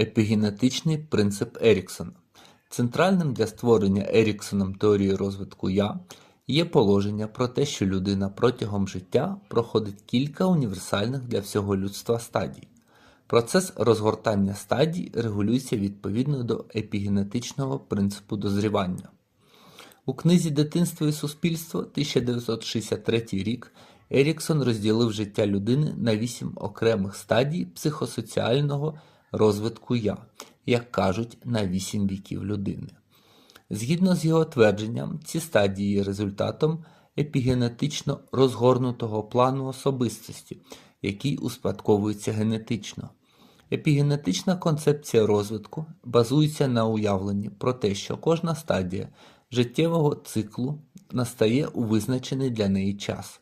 Епігенетичний принцип Еріксона Центральним для створення Еріксоном теорії розвитку «я» є положення про те, що людина протягом життя проходить кілька універсальних для всього людства стадій. Процес розгортання стадій регулюється відповідно до епігенетичного принципу дозрівання. У книзі «Дитинство і суспільство» 1963 рік Еріксон розділив життя людини на вісім окремих стадій психосоціального розвитку «я», як кажуть, на вісім віків людини. Згідно з його твердженням, ці стадії є результатом епігенетично розгорнутого плану особистості, який успадковується генетично. Епігенетична концепція розвитку базується на уявленні про те, що кожна стадія життєвого циклу настає у визначений для неї час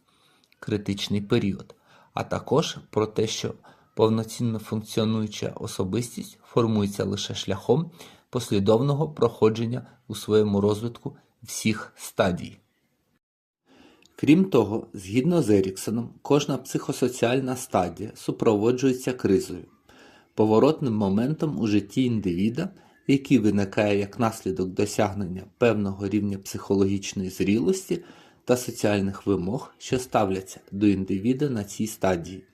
критичний період, а також про те, що повноцінно функціонуюча особистість формується лише шляхом послідовного проходження у своєму розвитку всіх стадій. Крім того, згідно з Еріксоном, кожна психосоціальна стадія супроводжується кризою, поворотним моментом у житті індивіда, який виникає як наслідок досягнення певного рівня психологічної зрілості та соціальних вимог, що ставляться до індивіда на цій стадії.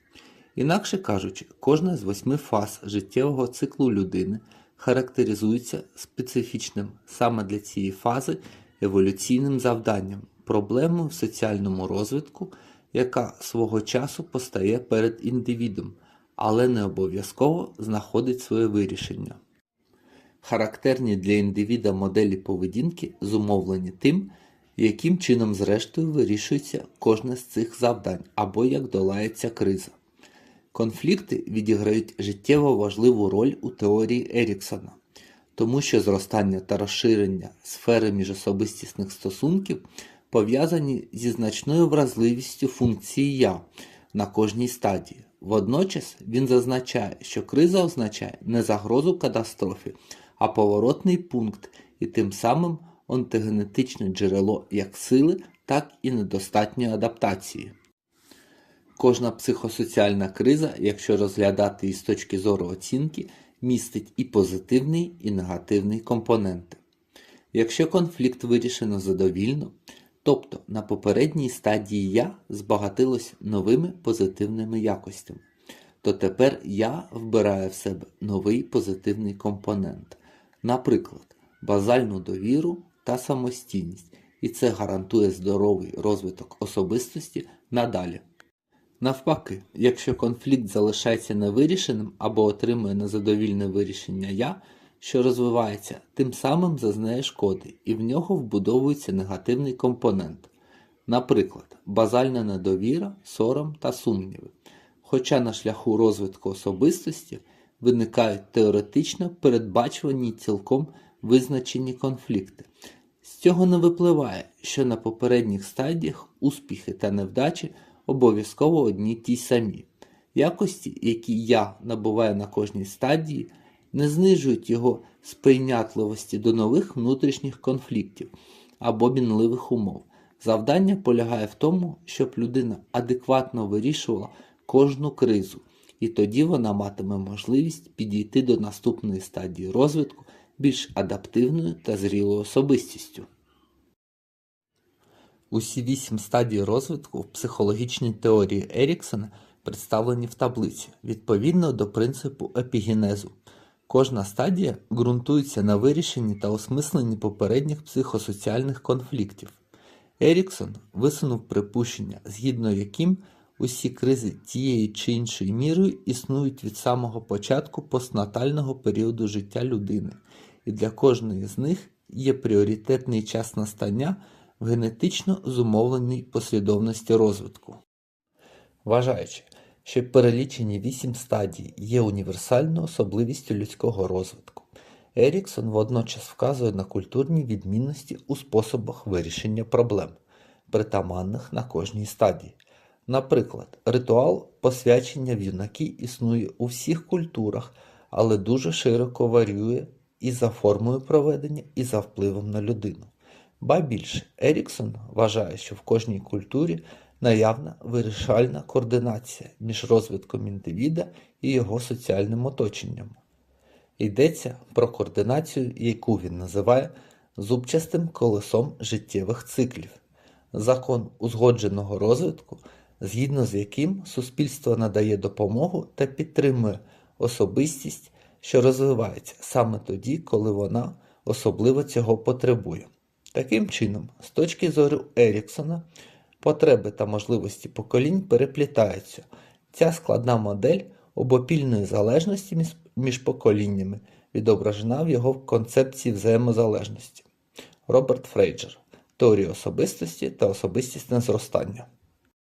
Інакше кажучи, кожна з восьми фаз життєвого циклу людини характеризується специфічним саме для цієї фази еволюційним завданням, проблемою в соціальному розвитку, яка свого часу постає перед індивідом, але не обов'язково знаходить своє вирішення. Характерні для індивіда моделі поведінки зумовлені тим, яким чином зрештою вирішується кожне з цих завдань або як долається криза. Конфлікти відіграють життєво важливу роль у теорії Еріксона, тому що зростання та розширення сфери міжособистісних стосунків пов'язані зі значною вразливістю функції я на кожній стадії. Водночас він зазначає, що криза означає не загрозу катастрофі, а поворотний пункт і тим самим онтогенетичне джерело як сили, так і недостатньої адаптації. Кожна психосоціальна криза, якщо розглядати її з точки зору оцінки, містить і позитивний, і негативний компоненти. Якщо конфлікт вирішено задовільно, тобто на попередній стадії я збагатилось новими позитивними якостями, то тепер я вбираю в себе новий позитивний компонент, наприклад, базальну довіру та самостійність, і це гарантує здоровий розвиток особистості надалі. Навпаки, якщо конфлікт залишається невирішеним або отримує незадовільне вирішення я, що розвивається, тим самим зазнає шкоди, і в нього вбудовується негативний компонент, наприклад, базальна недовіра, сором та сумніви. Хоча на шляху розвитку особистості виникають теоретично передбачувані цілком визначені конфлікти. З цього не випливає, що на попередніх стадіях успіхи та невдачі обов'язково одні ті самі. Якості, які я набуваю на кожній стадії, не знижують його сприйнятливості до нових внутрішніх конфліктів або мінливих умов. Завдання полягає в тому, щоб людина адекватно вирішувала кожну кризу, і тоді вона матиме можливість підійти до наступної стадії розвитку більш адаптивною та зрілою особистістю. Усі вісім стадій розвитку в психологічній теорії Еріксона представлені в таблиці відповідно до принципу епігенезу. Кожна стадія ґрунтується на вирішенні та осмисленні попередніх психосоціальних конфліктів. Еріксон висунув припущення, згідно яким усі кризи тієї чи іншої мірою існують від самого початку постнатального періоду життя людини, і для кожної з них є пріоритетний час настання в генетично зумовленій послідовності розвитку. Вважаючи, що перелічені вісім стадій є універсальною особливістю людського розвитку, Еріксон водночас вказує на культурні відмінності у способах вирішення проблем, притаманних на кожній стадії. Наприклад, ритуал посвячення в юнаки існує у всіх культурах, але дуже широко варіює і за формою проведення, і за впливом на людину. Ба більше, Еріксон вважає, що в кожній культурі наявна вирішальна координація між розвитком індивіда і його соціальним оточенням. Йдеться про координацію, яку він називає зубчастим колесом життєвих циклів, закон узгодженого розвитку, згідно з яким суспільство надає допомогу та підтримує особистість, що розвивається саме тоді, коли вона особливо цього потребує. Таким чином, з точки зору Еріксона, потреби та можливості поколінь переплітаються. Ця складна модель обопільної залежності між- поколіннями відображена в його концепції взаємозалежності. Роберт Фрейджер. Теорія особистості та особистісне зростання.